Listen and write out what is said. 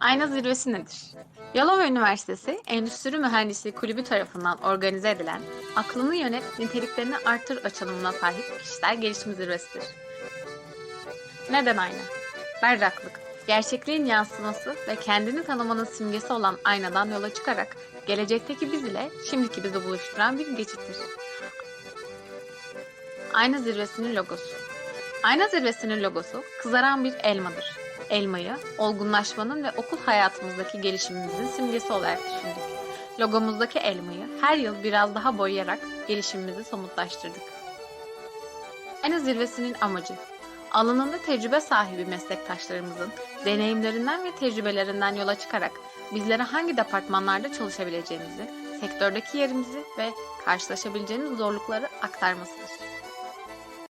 Ayna zirvesi nedir? Yalova Üniversitesi Endüstri Mühendisliği Kulübü tarafından organize edilen aklını yönet, niteliklerini artır açılımına sahip kişisel gelişim zirvesidir. Neden ayna? Berraklık, gerçekliğin yansıması ve kendini tanımanın simgesi olan aynadan yola çıkarak gelecekteki biz ile şimdiki bizi buluşturan bir geçittir. Ayna zirvesinin logosu. Ayna zirvesinin logosu kızaran bir elmadır. Elmayı olgunlaşmanın ve okul hayatımızdaki gelişimimizin simgesi olarak düşündük. Logomuzdaki elmayı her yıl biraz daha boyayarak gelişimimizi somutlaştırdık. Ayna zirvesinin amacı alanında tecrübe sahibi meslektaşlarımızın deneyimlerinden ve tecrübelerinden yola çıkarak bizlere hangi departmanlarda çalışabileceğimizi, sektördeki yerimizi ve karşılaşabileceğimiz zorlukları aktarmasıdır.